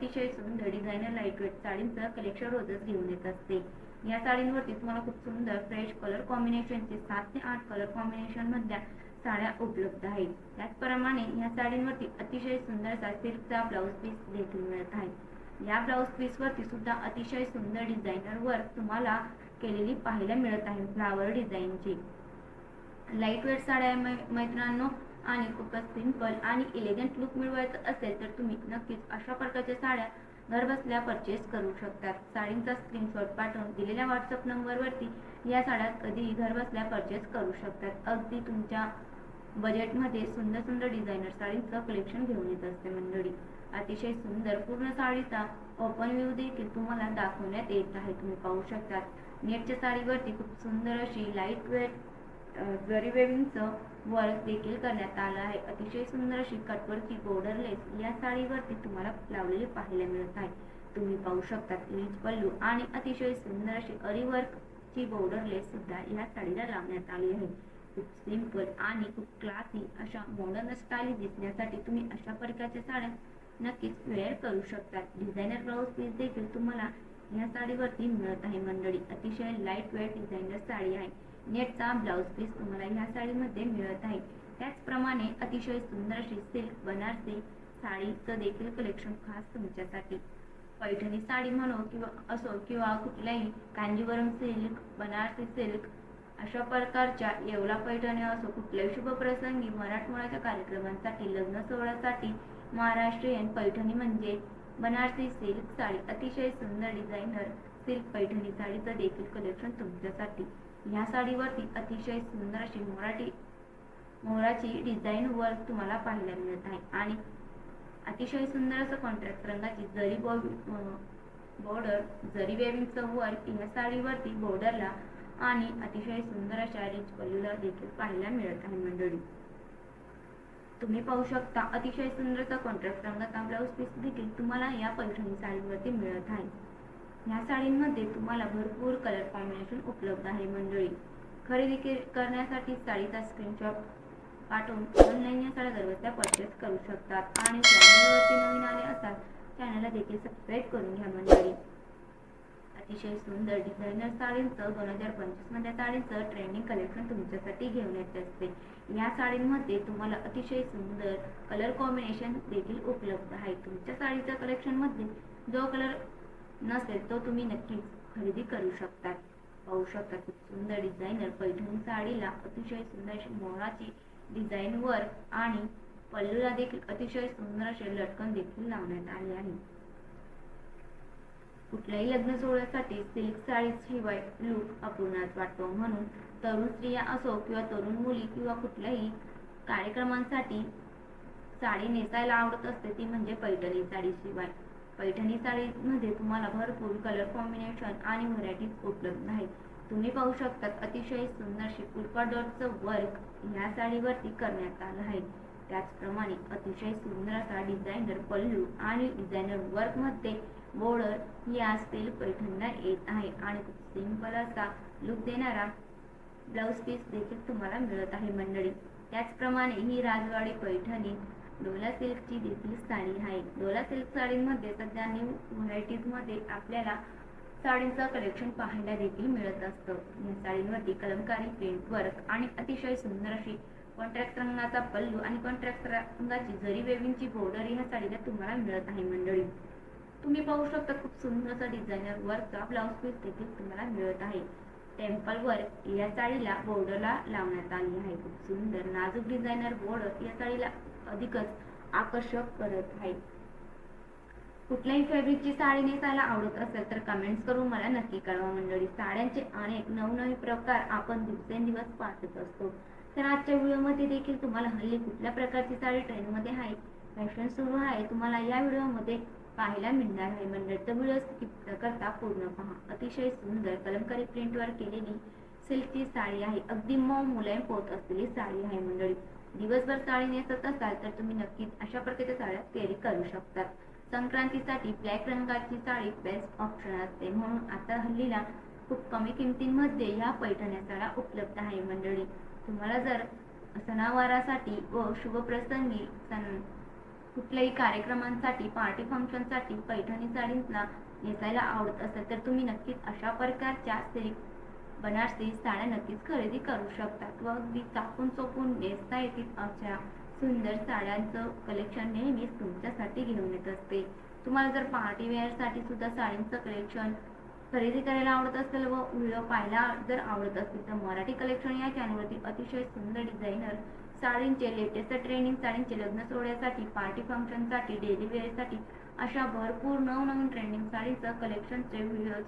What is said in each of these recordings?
अतिशय सुंदर designer lightweight साडींचं collection रोजच घेऊन येत असते. या साडींवरती तुम्हाला खूप सुंदर फ्रेश कलर कॉम्बिनेशनचे सात ते आठ कलर कॉम्बिनेशन मधल्या साड्या उपलब्ध आहेत. त्याचप्रमाणे या साडींवरती अतिशय सुंदर सिल्कचा ब्लाऊज पीस देखील मिळत आहे. या ब्लाऊज पीस वरती सुद्धा अतिशय सुंदर डिझायनर वर्क तुम्हाला केलेली पाहायला मिळत आहे. फ्लावर डिझाईनची लाइट वेट साड्या मै- आणि खूपच सिंपल आणि इलेगंट लुक मिळवायचं असेल तर तुम्ही नक्कीच अशा प्रकारच्या साड्या घरबसल्या परचेस करू शकतात. साडींचा स्क्रीनशॉट पाठवून दिलेल्या व्हॉट्सअप नंबरवरती या साड्या कधीही घरबसल्या परचेस करू शकतात. अगदी तुमच्या बजेटमध्ये सुंदर सुंदर डिझायनर साडींचं कलेक्शन घेऊन येत असते मंडळी. अतिशय सुंदर पूर्ण साडीचा ओपन व्ह्यू देखील तुम्हाला दाखवण्यात येत आहे. तुम्ही पाहू शकतात. नेटच्या साडीवरती खूप सुंदर अशी लाइट वेट जरी वेविंगचं वर्क देखील करण्यात आलं आहे. अतिशय सुंदर अशी कटवरची बॉर्डर लेस या साडीवरती तुम्हाला लावलेली पाहायला मिळत आहे. तुम्ही पाहू शकता रिच पल्लू आणि अतिशय सुंदर अशी अरिवर्क ची बॉर्डर लेस सुद्धा या साडीला लावण्यात आली आहे. खूप सिंपल आणि खूप क्लासी अशा मॉडर्न स्टाईल दिसण्यासाठी तुम्ही अशा प्रकारच्या साड्या नक्कीच वेअर करू शकतात. डिझायनर ब्लाऊज पीस देखील तुम्हाला या साडीवरती मिळत आहे मंडळी. अतिशय लाइट वेट डिझायनर साडी आहे. नेटचा ब्लाऊज पीस तुम्हाला ह्या साडीमध्ये मिळत आहे. त्याचप्रमाणे अतिशय सुंदर अशी सिल्क बनारसी साडीचं देखील कलेक्शन खास तुमच्यासाठी. पैठणी साडी म्हणो किंवा असो किंवा कुठल्याही कांजीवरम सिल्क बनारसी सिल्क अशा प्रकारच्या येवला पैठणी असो कुठल्याही शुभप्रसंगी मराठमोळ्याच्या कार्यक्रमांसाठी लग्न सोहळ्यासाठी महाराष्ट्रीयन पैठणी म्हणजे बनारसी सिल्क साडी. अतिशय सुंदर डिझायनर सिल्क पैठणी साडीचं देखील कलेक्शन तुमच्यासाठी. ह्या साडीवरती अतिशय सुंदर अशी मोराठी मोराची डिझाईन वर्क तुम्हाला पाहायला मिळत आहे. आणि अतिशय सुंदर असं कॉन्ट्रास्ट रंगाची जरी बॉर्डर जरी वेविंगचं वर्क या साडीवरती बॉर्डरला आणि अतिशय सुंदर अशा रिच पल्लूला देखील पाहायला मिळत आहे मंडळी. तुम्ही पाहू शकता अतिशय सुंदरचा कॉन्ट्रास्ट रंगाचा ब्लाऊज पीस देखील तुम्हाला या पैठणी साडीवरती मिळत आहे. या साडींमध्ये तुम्हाला भरपूर कलर कॉम्बिनेशन उपलब्ध आहे मंडळी. खरेदी के- करण्यासाठी साडीचा स्क्रीनशॉट पाठवून ऑनलाईन या साड्या दरवाज्या परचेस करू शकतात. आणि चॅनलवरती नवीन आले असाल चॅनलला देखील सबस्क्राईब करून घ्या मंडळी. अतिशय सुंदर डिझायनर साडींचं दोन हजार पंचवीसमध्ये साडींचं ट्रेंडिंग कलेक्शन तुमच्यासाठी घेऊन येत असते. या साडींमध्ये तुम्हाला अतिशय सुंदर कलर कॉम्बिनेशन देखील उपलब्ध आहे. तुमच्या साडीच्या कलेक्शनमध्ये जो कलर नसेल तो तुम्ही नक्कीच खरेदी करू शकता. पाहू शकता खूप सुंदर डिझायनर पैठणी साडीला अतिशय सुंदर अशी मोराची डिझाईन वर्क आणि पल्लूला देखील अतिशय सुंदर असे लटकन देखील लावण्यात आले आहे. कुठल्याही लग्न सोहळ्यासाठी सिल्क साडी शिवाय लूक अपूर्णच वाटतो. म्हणून तरुण स्त्रिया असो किंवा तरुण मुली किंवा कुठल्याही कार्यक्रमांसाठी साडी नेसायला आवडत असते ती म्हणजे पैठणी साडी शिवाय. पैठणी साडीमध्ये तुम्हाला भरपूर कलर कॉम्बिनेशन आणि व्हरायटीज उपलब्ध आहेत. तुम्ही पाहू शकतात अतिशय सुंदरशी डॉटचं वर्क या साडीवरती करण्यात आलं आहे. त्याचप्रमाणे अतिशय सुंदर असा डिझायनर पल्लू आणि डिझायनर वर्कमध्ये बॉर्डर या स्टील पैठणीला येत आहे आणि खूप सिंपल असा लुक देणारा ब्लाऊज पीस देखील तुम्हाला मिळत आहे मंडळी. त्याचप्रमाणे ही राजवाडी पैठणी डोला सिल्कची देखील साडी आहे. डोला सिल्क साडीमध्ये सध्या न्यू व्हरायटीजमध्ये आपल्याला साडींचं कलेक्शन पाहायला देखील मिळत असतं. या साडींवरती कलमकारी प्रिंट वर्क आणि अतिशय सुंदर अशी कॉन्ट्रॅक्ट रंगाचा पल्लू आणि कॉन्ट्रॅक्ट रंगाची जरी वेविंगची बॉर्डर ह्या साडीला तुम्हाला मिळत आहे मंडळी. तुम्ही पाहू शकता खूप सुंदर असा डिझायनर वर्कचा ब्लाऊज पीस देखील तुम्हाला मिळत आहे. टेम्पल वर्क या साडीला बॉर्डरला लावण्यात आली आहे. खूप सुंदर नाजूक डिझायनर बॉर्डर या साडीला अधिकच आकर्षक करत आहे कुठल्याही फॅब्रिकची साडी नेसायला आवडत असेल तर कमेंट्स करून मला नक्की कळवा मंडळी. साड्यांचे अनेक नवनवीन प्रकार आपण दिवसेंदिवस पाहत असतो. तर आजच्या व्हिडिओमध्ये देखील तुम्हाला हल्ली कुठल्या प्रकारची साडी ट्रेंडमध्ये आहे? फॅशन सुरू आहे. तुम्हाला या व्हिडिओमध्ये पाहायला मिळणार आहे. मंडळ तर व्हिडिओ स्किप न करता पूर्ण पहा. अतिशय सुंदर कलमकारी प्रिंटवर केलेली सिल्कची साडी आहे. अगदी मऊ मुलायम पोत असलेली साडी आहे मंडळी. दिवसभर चाळी नेसत असाल तर तुम्ही नक्कीच अशा प्रकारच्या साड्या कॅरी करू शकतात संक्रांतीसाठी ब्लॅक रंगाची साडी बेस्ट ऑप्शन असते. म्हणून आता हल्लीला खूप कमी किमतींमध्ये ह्या पैठण्या साड्या उपलब्ध आहे मंडळी. तुम्हाला जर सणावारासाठी व शुभप्रसंगी सण कुठल्याही कार्यक्रमांसाठी पार्टी फंक्शनसाठी पैठणी साडींना नेसायला आवडत असेल तर तुम्ही नक्कीच अशा प्रकारच्या सिल्क बनारसी साड्या नक्कीच खरेदी करू शकतात. व अगदी चाकून चोपून नेसता येतील अशा सुंदर साड्यांचं कलेक्शन नेहमीच तुमच्यासाठी घेऊन येत असते. तुम्हाला जर पार्टी वेअरसाठी सुद्धा साडींचं कलेक्शन खरेदी करायला आवडत असेल व व्हिडिओ पाहायला जर आवडत असतील तर मराठी कलेक्शन या चॅनलवरती अतिशय सुंदर डिझायनर साडींचे लेटेस्ट ट्रेनिंग साडींचे लग्न सोहळ्यासाठी पार्टी फंक्शनसाठी डेली वेअरसाठी अशा भरपूर नवनवीन ट्रेंडिंग साडीचं कलेक्शनचे व्हिडिओज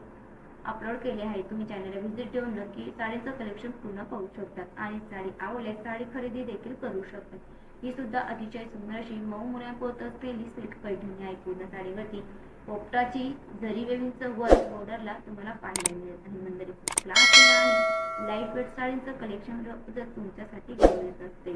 अपलोड केले आहे. तुम्ही चॅनलला व्हिजिट देऊन नक्की साडीचं कलेक्शन पूर्ण पाहू शकतात आणि साडी आवडल्यास साडी खरेदी देखील करू शकतात ही सुद्धा अतिशय सुंदर अशी मऊ मुळ्या पोत असलेली सिल्क पैठणी आहे. पूर्ण साडीवरती पोपटाची जरी वेवींचं वर्क बॉर्डरला तुम्हाला पाहायला मिळेल. आहे क्लास लाइट वेट साडींचं कलेक्शन जर तुमच्यासाठी घेऊन येत असते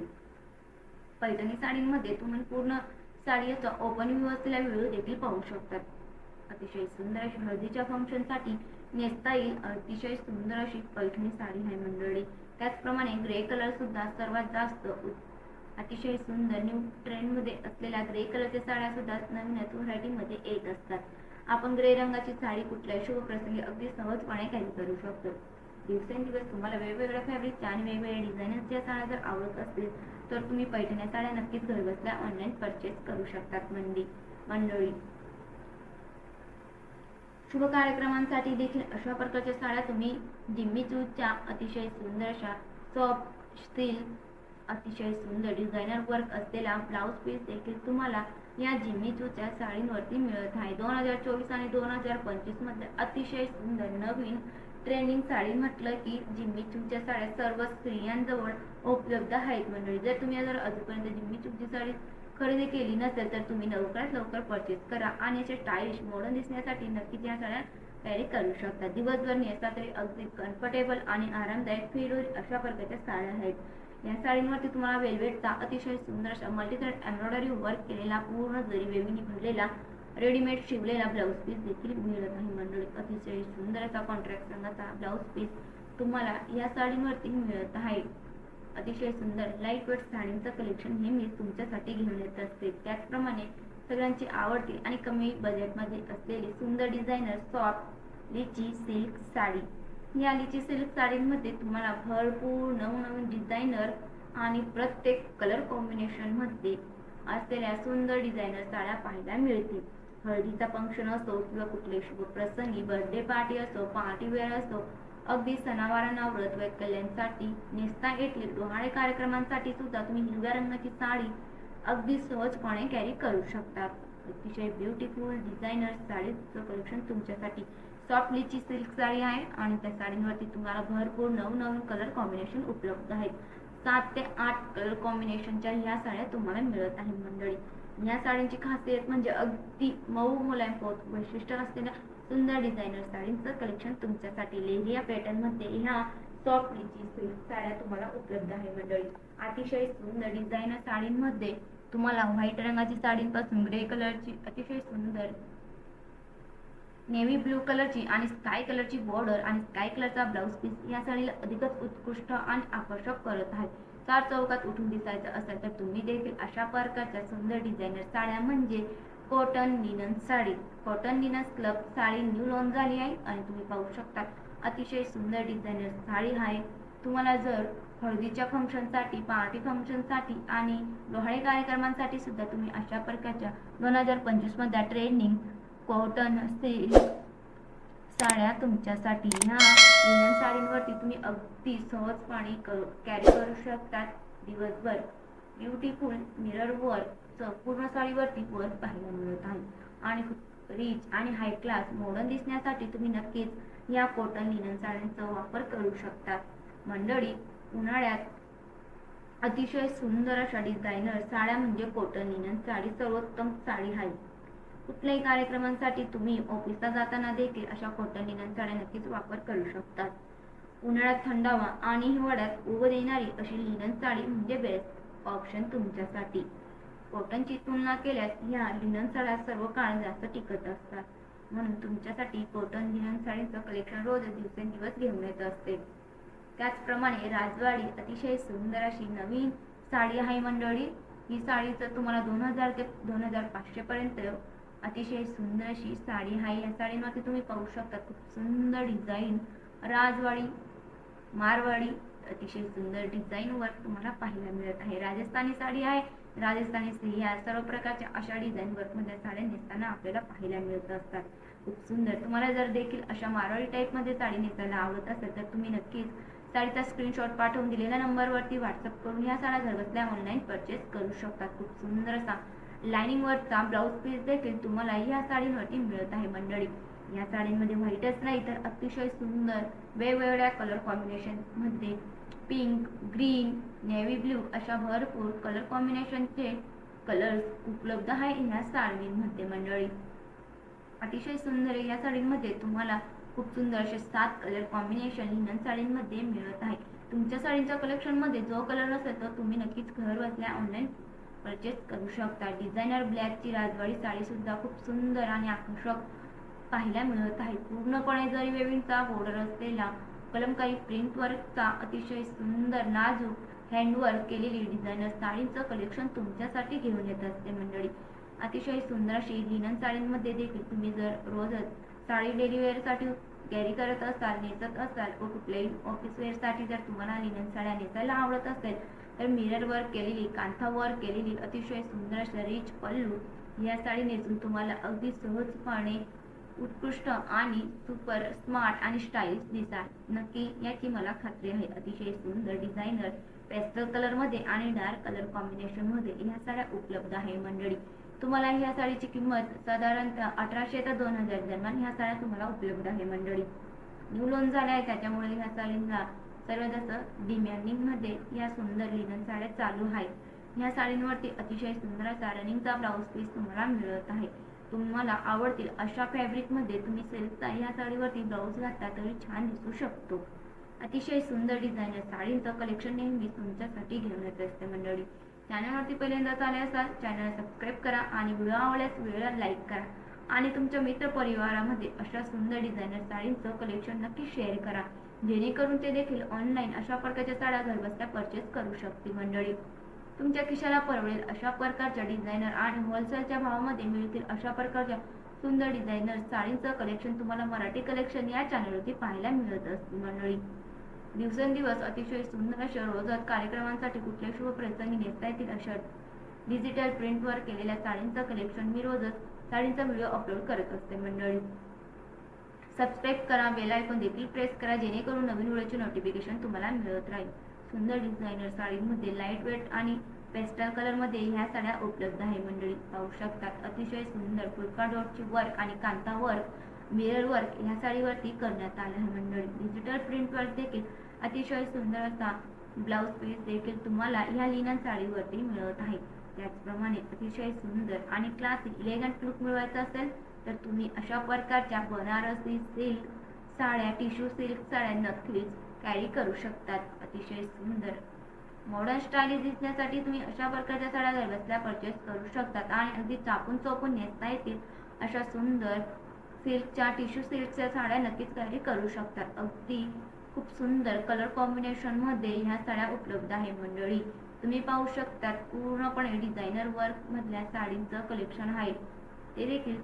पैठणी साडींमध्ये तुम्ही पूर्ण साडी ओपन व्यवस्थेला असलेला व्हिडिओ देखील पाहू शकतात अतिशय सुंदर अशी हळदीच्या फंक्शनसाठी नेसता येईल अतिशय सुंदर अशी पैठणी साडी आहे मंडळी. त्याचप्रमाणे ग्रे कलर सुद्धा सर्वात जास्त अतिशय सुंदर न्यू ट्रेंडमध्ये असलेल्या ग्रे कलरच्या साड्या सुद्धा नवीनच व्हरायटीमध्ये येत असतात. आपण ग्रे रंगाची साडी कुठल्याही शुभप्रसंगी अगदी सहजपणे कॅरी करू शकतो. दिवसेंदिवस तुम्हाला वेगवेगळ्या फॅब्रिकच्या आणि वेगवेगळ्या डिझाईनच्या साड्या जर आवडत असतील तर तुम्ही पैठण्या साड्या नक्कीच घरबसल्या ऑनलाईन परचेस करू शकतात मंडी मंडळी. शुभ कार्यक्रमांसाठी देखील अशा प्रकारच्या साड्या तुम्ही जिम्मी चूजच्या अतिशय सुंदर अशा सॉफ्ट स्टील अतिशय सुंदर डिझायनर वर्क असलेला ब्लाऊज पीस देखील तुम्हाला या जिम्मी चूच्या साडींवरती मिळत आहे. दोन हजार चोवीस आणि दोन हजार पंचवीसमध्ये अतिशय सुंदर नवीन ट्रेंडिंग साडी म्हटलं की जिम्मी चूच्या साड्या सर्व स्त्रियांजवळ उपलब्ध आहेत मंडळी. जर तुम्ही जर अजूनपर्यंत जिम्मी चूकची साडी खरेदी केली नसेल तर तुम्ही लवकरात लवकर परचेस करा आणि याचे स्टाईलिश मॉडर्न दिसण्यासाठी नक्कीच या साड्या कॅरी करू शकता. दिवसभर नेसता तरी अगदी कम्फर्टेबल आणि आरामदायक फील होईल अशा प्रकारच्या साड्या आहेत. या साडींवरती तुम्हाला वेलवेटचा अतिशय सुंदर अशा मल्टीथ्रेड एम्ब्रॉयडरी वर्क केलेला पूर्ण जरी वेवीने भरलेला रेडीमेड शिवलेला ब्लाऊज पीस देखील मिळत आहे मंडळीत अतिशय सुंदर असा कॉन्ट्रॅक्ट रंगाचा ब्लाऊज पीस तुम्हाला या साडींवरती मिळत आहे. अतिशय सुंदर लाइट वेट साडींचं कलेक्शन हे मी तुमच्यासाठी घेऊन येत असते. त्याचप्रमाणे सगळ्यांची आवडती आणि कमी बजेटमध्ये असलेली सुंदर designer soft litchi silk sari. या लिची सिल्क साडीमध्ये तुम्हाला भरपूर नवनवीन डिझायनर आणि प्रत्येक कलर कॉम्बिनेशनमध्ये असलेल्या सुंदर डिझायनर साड्या पाहायला मिळतील. हळदीचा फंक्शन असो किंवा कुठले शुभ प्रसंगी बर्थडे पार्टी असो पार्टी वेअर असो अगदी सणावारांना व्रत वैकल्यांसाठी नेसता येतील डोहाळे कार्यक्रमांसाठी सुद्धा तुम्ही हिरव्या रंगाची साडी अगदी सहजपणे कॅरी करू शकता. अतिशय ब्युटिफुल डिझायनर साडीचं कलेक्शन तुमच्यासाठी. सॉफ्ट लिची सिल्क साडी आहे आणि त्या साडींवरती तुम्हाला भरपूर नवनवीन कलर कॉम्बिनेशन उपलब्ध आहेत. सात ते आठ कलर कॉम्बिनेशनच्या ह्या साड्या तुम्हाला मिळत आहे मंडळी. ह्या साड्यांची खासियत म्हणजे अगदी मऊ मुलायम पोत. वैशिष्ट्य असलेल्या सुंदर डिझायनर साडींचं कलेक्शन तुमच्यासाठी. लेहरिया पॅटर्नमध्ये ह्या सॉफ्ट लिची सिल्क साड्या तुम्हाला उपलब्ध आहे मंडळी. अतिशय सुंदर डिझायनर साडींमध्ये तुम्हाला व्हाईट रंगाची साडींपासून ग्रे कलरची अतिशय सुंदर नेव्ही ब्लू कलरची आणि स्काय कलरची बॉर्डर आणि स्काय कलरचा ब्लाऊज पीस या साडीला अधिकच उत्कृष्ट आणि आकर्षक करत आहे. चार चौकात उठून दिसायचं असेल तर तुम्ही देखील अशा प्रकारच्या सुंदर डिझायनर साड्या म्हणजे cotton linen sari. Cotton linen club sari new launch झाली आहे आणि तुम्ही पाहू शकता. अतिशय सुंदर डिझायनर साडी आहे. तुम्हाला जर हळदीच्या फंक्शनसाठी पार्टी फंक्शनसाठी आणि डोहाळे कार्यक्रमांसाठी सुद्धा तुम्ही अशा प्रकारच्या दोन हजार पंचवीसमधल्या ट्रेंडिंग कॉटन सिल्क साड्या तुमच्यासाठी ह्या लिनन साडींवरती तुम्ही अगदी सहजपणे कॅरी करू शकतात दिवसभर. ब्युटिफुल मिररवर संपूर्ण साडीवरती वर्क पाहायला मिळत आहे. आणि रिच आणि हाय क्लास मॉडर्न दिसण्यासाठी तुम्ही नक्कीच या कॉटन लिनन साड्यांचा वापर करू शकता. मंडळी उन्हाळ्यात अतिशय सुंदर अशा डिझायनर साड्या म्हणजे कॉटन लिनन साडी सर्वोत्तम साडी आहे. कुठल्याही कार्यक्रमांसाठी तुम्ही ऑफिसला जाताना देखील अशा कॉटन लिनन साड्या नक्कीच वापर करू शकतात उन्हाळ्यात थंडावा आणि हिवाळ्यात उभं देणारी अशी लिनन साडी म्हणजे बेस्ट ऑप्शन तुमच्यासाठी. कॉटनची तुलना केल्यास ह्या लिनन साड्या सर्व काळ जास्त टिकत असतात. म्हणून तुमच्यासाठी कॉटन लिनन साडीचं कलेक्शन रोज दिवसेंदिवस घेऊन येत असते. त्याचप्रमाणे राजवाडी अतिशय सुंदर अशी नवीन साडी आहे मंडळी. ही साडी तर तुम्हाला दोन हजार ते दोन हजार पाचशेपर्यंत अतिशय सुंदर अशी साडी आहे. या साडीमध्ये तुम्ही पाहू शकता खूप सुंदर डिझाईन राजवाडी मारवाडी अतिशय सुंदर डिझाईन वर्क तुम्हाला पाहायला मिळत आहे. राजस्थानी साडी आहे. राजस्थानी स्त्रिया सर्व प्रकारच्या अशा डिझाईन वर्कमधल्या साड्या नेसताना आपल्याला पाहायला मिळत असतात. खूप सुंदर. तुम्हाला जर देखील अशा मारवाडी टाईपमध्ये साडी नेसायला आवडत असेल तर तुम्ही नक्कीच साडीचा स्क्रीनशॉट पाठवून दिलेल्या नंबरवरती व्हॉट्सअप करून या साड्या घरबसल्या ऑनलाईन परचेस करू शकतात खूप सुंदर असा लाइनिंग ब्लाऊज पीस देखील तुम्हाला या साडींवरती मिळत आहे मंडळी. या साडींमध्ये व्हाईटच नाही तर अतिशय सुंदर वेगवेगळ्या कलर कॉम्बिनेशनमध्ये पिंक ग्रीन नेव्ही ब्ल्यू अशा भरपूर कलर कॉम्बिनेशनचे कलर्स उपलब्ध आहे या साडींमध्ये मंडळी. अतिशय सुंदर या साडींमध्ये तुम्हाला खूप सुंदर असे सात कलर कॉम्बिनेशन लिनन साडींमध्ये मिळत आहे. तुमच्या साडींच्या कलेक्शनमध्ये जो कलर असेल तो तुम्ही नक्कीच घर बसल्या ऑनलाईन परचेस करू शकता. डिझायनर ब्लॅकची राजवाडी साडी सुद्धा खूप सुंदर आणि आकर्षक पाहायला मिळत आहे पूर्णपणे जरी वेविंगचा बॉर्डर असलेला कलमकारी प्रिंट वर्कचा अतिशय सुंदर नाजूक हँडवर्क केलेली डिझायनर साडींचं कलेक्शन तुमच्यासाठी घेऊन येत असते मंडळी. अतिशय सुंदर अशी लिनन साडींमध्ये देखील तुम्ही जर रोजच साडी डेलिवेअरसाठी कॅरी करत असाल नेसत असाल व कुठल्याही ऑफिस वेअरसाठी जर तुम्हाला लिनन साड्या नेसायला आवडत असेल तर मिरर वर्क केलेली कांथा वर्क केलेली अतिशय सुंदर अशा रिच पल्लू या साडी नेसून तुम्हाला अगदी सहजपणे उत्कृष्ट आणि सुपर स्मार्ट आणि स्टाईलिश दिसाल नक्की याची मला खात्री आहे. अतिशय सुंदर डिझायनर पेस्टल कलरमध्ये आणि डार्क कलर कॉम्बिनेशनमध्ये ह्या साड्या उपलब्ध आहे मंडळी. तुम्हाला ह्या साडीची किंमत साधारणतः अठराशे ते दोन हजार दरम्यान ह्या साड्या तुम्हाला उपलब्ध आहे मंडळी. न्यू लोन झाल्या आहे त्याच्यामुळे ह्या साडींना सर्व जास्त डिमॅन्डिंगमध्ये या सुंदर लिनन साड्या चालू आहेत. ह्या साडींवरती अतिशय सुंदर असा रनिंगचा ब्लाऊज पीस तुम्हाला मिळत आहे. तुम्हाला आवडतील अशा फॅब्रिकमध्ये तुम्ही सिल्कचा ह्या साडीवरती ब्लाऊज घातला तरी छान दिसू शकतो. अतिशय सुंदर डिझायनर साडींचं कलेक्शन नेहमी तुमच्यासाठी घेऊन येत असते मंडळी. चॅनलवरती पहिल्यांदाच आले असाल चॅनल सबस्क्राईब करा आणि व्हिडिओ आवडल्यास व्हिडिओला लाईक करा. आणि तुमच्या मित्र परिवारामध्ये अशा सुंदर डिझायनर साडींचं कलेक्शन नक्की शेअर करा. जेणेकरून ते देखील ऑनलाईन अशा प्रकारच्या साड्या घरबसल्या परचेस करू शकतील मंडळी. तुमच्या खिशाला परवडेल अशा प्रकारच्या डिझायनर आणि होलसेलच्या भावामध्ये मिळतील अशा प्रकारच्या सुंदर डिझायनर साडींचं कलेक्शन तुम्हाला मराठी कलेक्शन या चॅनलवरती पाहायला मिळत असते मंडळी. दिवसेंदिवस अतिशय सुंदर अशा रोजात कार्यक्रमांसाठी कुठल्या शुभ प्रसंगी नेता येतील अशा डिजिटल प्रिंटवर केलेल्या साडींचं कलेक्शन मी रोजच साडींचा व्हिडिओ अपलोड करत असते मंडळी. सबस्क्राईब करा बेल आयकॉन देखील प्रेस करा जेणेकरून नवीन व्हिडिओचे नोटिफिकेशन तुम्हाला मिळत राहील. सुंदर डिझायनर साडीमध्ये लाइट वेट आणि पेस्टल कलरमध्ये ह्या साड्या उपलब्ध आहे. मंडळी पाहू शकतात. अतिशय सुंदर फुलका डॉटची वर्क आणि कांता वर्क मिरर वर्क ह्या साडीवरती करण्यात आलं आहे. मंडळी डिजिटल प्रिंटवर देखील अतिशय सुंदर असा ब्लाऊज पीस देखील तुम्हाला ह्या लिनन साडीवरती मिळत आहे. त्याचप्रमाणे अतिशय सुंदर आणि क्लासिक इलेगंट लुक मिळवायचा असेल तर तुम्ही अशा प्रकारच्या बनारसी सिल्क साड्या टिश्यू सिल्क साड्या नक्कीच कॅरी करू शकतात. अतिशय सुंदर. मॉडर्न स्टाईल दिसण्यासाठी तुम्ही अशा प्रकारच्या साड्या घरबसल्या परचेस करू शकतात आणि अगदी चापून चोपून नेसता येतील अशा सुंदर सिल्कच्या टिश्यू सिल्कच्या साड्या नक्कीच कॅरी करू शकतात. अगदी खूप सुंदर कलर कॉम्बिनेशनमध्ये ह्या साड्या उपलब्ध आहे मंडळी. तुम्ही पाहू शकतात पूर्णपणे डिझायनर वर्क मधल्या साडींचं कलेक्शन आहे. ते देखील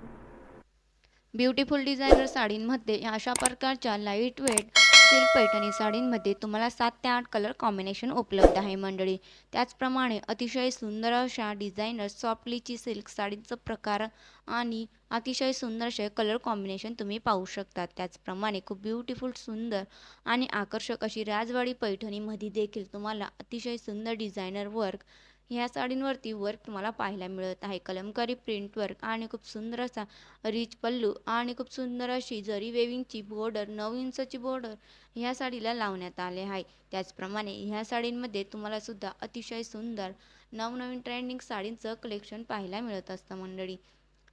ब्युटिफुल डिझायनर साडींमध्ये या अशा प्रकारच्या लाइट वेट सिल्क पैठणी साडींमध्ये तुम्हाला सात ते आठ कलर कॉम्बिनेशन उपलब्ध आहे मंडळी. त्याचप्रमाणे अतिशय सुंदर अशा डिझायनर सॉफ्टलीची सिल्क साडींचं प्रकार आणि अतिशय सुंदर असे कलर कॉम्बिनेशन तुम्ही पाहू शकता त्याचप्रमाणे खूप ब्युटिफुल सुंदर आणि आकर्षक अशी राजवाडी पैठणीमध्ये देखील तुम्हाला अतिशय सुंदर डिझायनर वर्क ह्या साडींवरती वर्क तुम्हाला पाहायला मिळत आहे. कलमकारी प्रिंट वर्क आणि खूप सुंदर असा रिच पल्लू आणि खूप सुंदर अशी जरी वेविंगची बॉर्डर नऊ इंचची बॉर्डर ह्या साडीला लावण्यात आले आहे. त्याचप्रमाणे ह्या साडींमध्ये तुम्हाला सुद्धा अतिशय सुंदर नवनवीन ट्रेंडिंग साडींचं कलेक्शन पाहायला मिळत असतं मंडळी.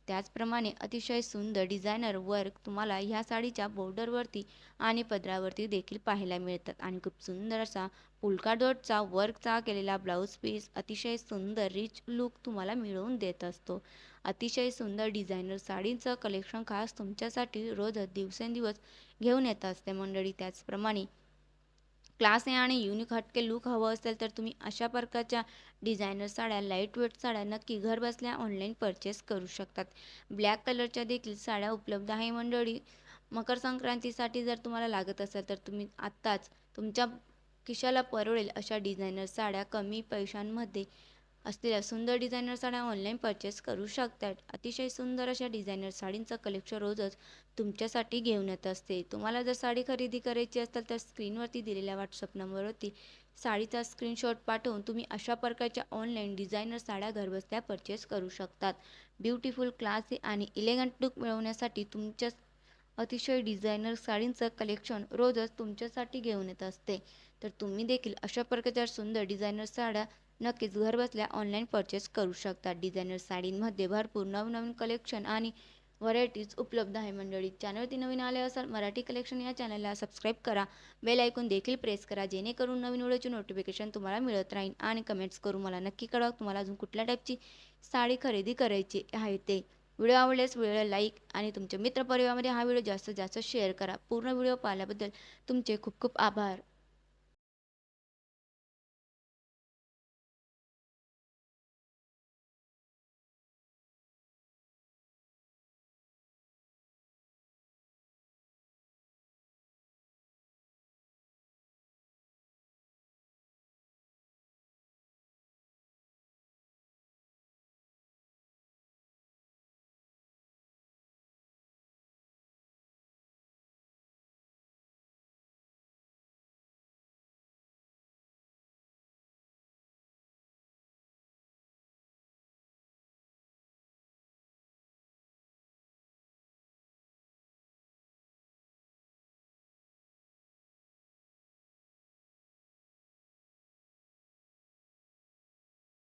त्याचप्रमाणे अतिशय सुंदर डिझायनर वर्क तुम्हाला ह्या साडीच्या बॉर्डरवरती आणि पदरावरती देखील पाहायला मिळतात. आणि खूप सुंदर असा पुलकाडोटचा वर्कचा केलेला ब्लाऊज पीस अतिशय सुंदर रिच लुक तुम्हाला मिळवून देत असतो. अतिशय सुंदर डिझायनर साडींचं कलेक्शन खास तुमच्यासाठी रोज दिवसेंदिवस घेऊन येत असते मंडळी. त्याचप्रमाणे क्लास आहे आणि युनिक हटके लूक हवं असेल तर तुम्ही अशा प्रकारच्या डिझायनर साड्या लाइट वेट साड्या नक्की घर बसल्या ऑनलाईन परचेस करू शकतात. ब्लॅक कलरच्या देखील साड्या उपलब्ध आहे मंडळी. मकर संक्रांतीसाठी जर तुम्हाला लागत असेल तर तुम्ही आत्ताच तुमच्या खिशाला परवडेल अशा डिझायनर साड्या कमी पैशांमध्ये असलेल्या सुंदर डिझायनर साड्या ऑनलाईन परचेस करू शकतात. अतिशय सुंदर अशा डिझायनर साडींचं कलेक्शन रोजच तुमच्यासाठी घेऊन येत असते. तुम्हाला जर साडी खरेदी करायची असेल तर स्क्रीनवरती दिलेल्या व्हॉट्सअप नंबरवरती साडीचा स्क्रीनशॉट पाठवून तुम्ही अशा प्रकारच्या ऑनलाईन डिझायनर साड्या घरबसल्या परचेस करू शकतात. ब्युटिफुल क्लासी आणि इलेगंट लुक मिळवण्यासाठी तुमच्या अतिशय डिझायनर साडींचं कलेक्शन रोजच तुमच्यासाठी घेऊन येत असते. तर तुम्ही देखील अशा प्रकारच्या सुंदर डिझायनर साड्या नक्कीच घरबसल्या ऑनलाईन परचेस करू शकता. डिझायनर साडींमध्ये भरपूर नवनवीन कलेक्शन आणि व्हरायटीज उपलब्ध आहे. मंडळी चॅनलवरती नवीन आले असाल मराठी कलेक्शन या चॅनलला सबस्क्राईब करा. बेल ऐकून देखील प्रेस करा जेणेकरून नवीन व्हिडिओची नोटिफिकेशन तुम्हाला मिळत राहील. आणि कमेंट्स करून मला नक्की कळवा तुम्हाला अजून कुठल्या टाईपची साडी खरेदी करायची आहे ते. व्हिडिओ आवडल्यास व्हिडिओला लाईक आणि तुमच्या मित्रपरिवारामध्ये हा व्हिडिओ जास्तीत जास्त शेअर करा. पूर्ण व्हिडिओ पाहिल्याबद्दल तुमचे खूप खूप आभार.